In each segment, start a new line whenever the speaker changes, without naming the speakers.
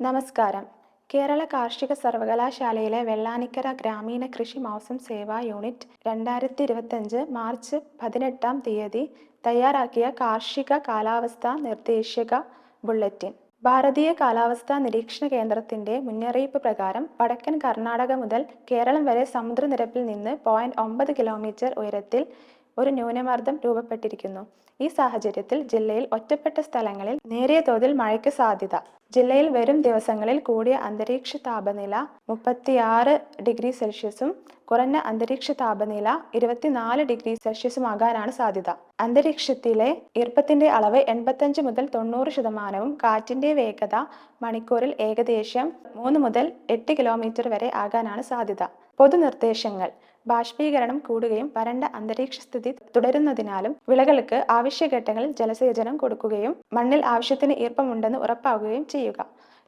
നമസ്കാരം. കേരള കാർഷിക സർവകലാശാലയിലെ വെള്ളാനിക്കര ഗ്രാമീണ കൃഷി മാസം സേവാ യൂണിറ്റ് രണ്ടായിരത്തി ഇരുപത്തഞ്ച് മാർച്ച് പതിനെട്ടാം തീയതി തയ്യാറാക്കിയ കാർഷിക കാലാവസ്ഥാ നിർദ്ദേശക ബുള്ളറ്റിൻ. ഭാരതീയ കാലാവസ്ഥാ നിരീക്ഷണ കേന്ദ്രത്തിന്റെ മുന്നറിയിപ്പ് പ്രകാരം വടക്കൻ കർണാടക മുതൽ കേരളം വരെ സമുദ്രനിരപ്പിൽ നിന്ന് പോയിന്റ് ഒമ്പത് കിലോമീറ്റർ ഉയരത്തിൽ ഒരു ന്യൂനമർദ്ദം രൂപപ്പെട്ടിരിക്കുന്നു. ഈ സാഹചര്യത്തിൽ ജില്ലയിൽ ഒറ്റപ്പെട്ട സ്ഥലങ്ങളിൽ നേരിയ തോതിൽ മഴയ്ക്ക് സാധ്യത. ജില്ലയിൽ വരും ദിവസങ്ങളിൽ കൂടിയ അന്തരീക്ഷ താപനില മുപ്പത്തിയാറ് ഡിഗ്രി സെൽഷ്യസും കുറഞ്ഞ അന്തരീക്ഷ താപനില ഇരുപത്തിനാല് ഡിഗ്രി സെൽഷ്യസും ആകാനാണ് സാധ്യത. അന്തരീക്ഷത്തിലെ ഈർപ്പത്തിന്റെ അളവ് എൺപത്തഞ്ച് മുതൽ തൊണ്ണൂറ് ശതമാനവും കാറ്റിന്റെ വേഗത മണിക്കൂറിൽ ഏകദേശം മൂന്ന് മുതൽ എട്ട് കിലോമീറ്റർ വരെ ആകാനാണ് സാധ്യത. പൊതുനിർദ്ദേശങ്ങൾ. ബാഷ്പീകരണം കൂടുകയും വരണ്ട അന്തരീക്ഷ സ്ഥിതി തുടരുന്നതിനാലും വിളകൾക്ക് ആവശ്യഘട്ടങ്ങളിൽ ജലസേചനം കൊടുക്കുകയും മണ്ണിൽ ആവശ്യത്തിന് ഈർപ്പമുണ്ടെന്ന് ഉറപ്പാക്കുകയും ചെയ്യുക.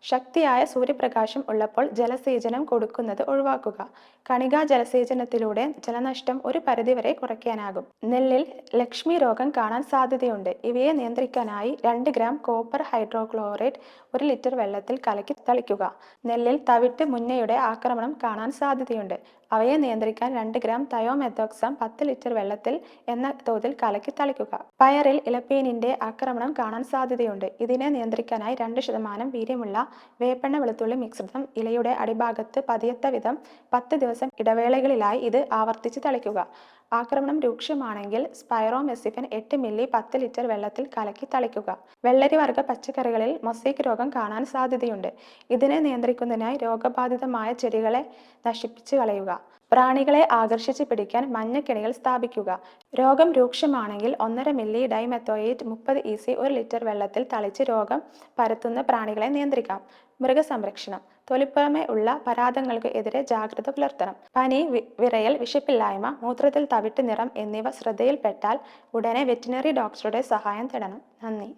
ശക്തിയായ സൂര്യപ്രകാശം ഉള്ളപ്പോൾ ജലസേചനം കൊടുക്കുന്നത് ഒഴിവാക്കുക. കണികാ ജലസേചനത്തിലൂടെ ജലനഷ്ടം ഒരു പരിധിവരെ കുറയ്ക്കാനാകും. നെല്ലിൽ ലക്ഷ്മി രോഗം കാണാൻ സാധ്യതയുണ്ട്. ഇവയെ നിയന്ത്രിക്കാനായി രണ്ട് ഗ്രാം കോപ്പർ ഹൈഡ്രോക്ലോറേറ്റ് ഒരു ലിറ്റർ വെള്ളത്തിൽ കലക്കി തളിക്കുക. നെല്ലിൽ തവിട്ട് മുന്നയുടെ ആക്രമണം കാണാൻ സാധ്യതയുണ്ട്. അവയെ നിയന്ത്രിക്കാൻ രണ്ട് ഗ്രാം തയോമെത്തോക്സം പത്ത് ലിറ്റർ വെള്ളത്തിൽ എന്ന തോതിൽ കലക്കി തളിക്കുക. പയറിൽ ഇലപ്പീനിന്റെ ആക്രമണം കാണാൻ സാധ്യതയുണ്ട്. ഇതിനെ നിയന്ത്രിക്കാനായി രണ്ട് ശതമാനം വീര്യമുള്ള വേപ്പെണ്ണ വെളുത്തുള്ളി മിശ്രിതം ഇലയുടെ അടിഭാഗത്ത് പതിയത്ത വിധം പത്ത് ദിവസം ഇടവേളകളിലായി ഇത് ആവർത്തിച്ച് തളിക്കുക. ആക്രമണം രൂക്ഷമാണെങ്കിൽ സ്പൈറോമെസിഫൻ എട്ട് മില്ലി പത്ത് ലിറ്റർ വെള്ളത്തിൽ കലക്കി തളിക്കുക. വെള്ളരി വർഗ പച്ചക്കറികളിൽ മൊസൈക്ക് രോഗം കാണാൻ സാധ്യതയുണ്ട്. ഇതിനെ നിയന്ത്രിക്കുന്നതിനായി രോഗബാധിതമായ ചെടികളെ നശിപ്പിച്ചു കളയുക. പ്രാണികളെ ആകർഷിച്ച് പിടിക്കാൻ മഞ്ഞക്കിണികൾ സ്ഥാപിക്കുക. രോഗം രൂക്ഷമാണെങ്കിൽ ഒന്നര മില്ലി ഡൈമെത്തോയേറ്റ് മുപ്പത് ഇ സി ഒരു ലിറ്റർ വെള്ളത്തിൽ തളിച്ച് രോഗം പരത്തുന്ന പ്രാണികളെ നിയന്ത്രിക്കാം. മൃഗസംരക്ഷണം. തൊലിപ്പുറമെ ഉള്ള പരാതങ്ങൾക്ക് എതിരെ ജാഗ്രത പുലർത്തണം. പനി വിറയൽ വിശപ്പില്ലായ്മ മൂത്രത്തിൽ തവിട്ട് നിറം എന്നിവ ശ്രദ്ധയിൽപ്പെട്ടാൽ ഉടനെ വെറ്റിനറി ഡോക്ടറുടെ സഹായം തേടണം. നന്ദി.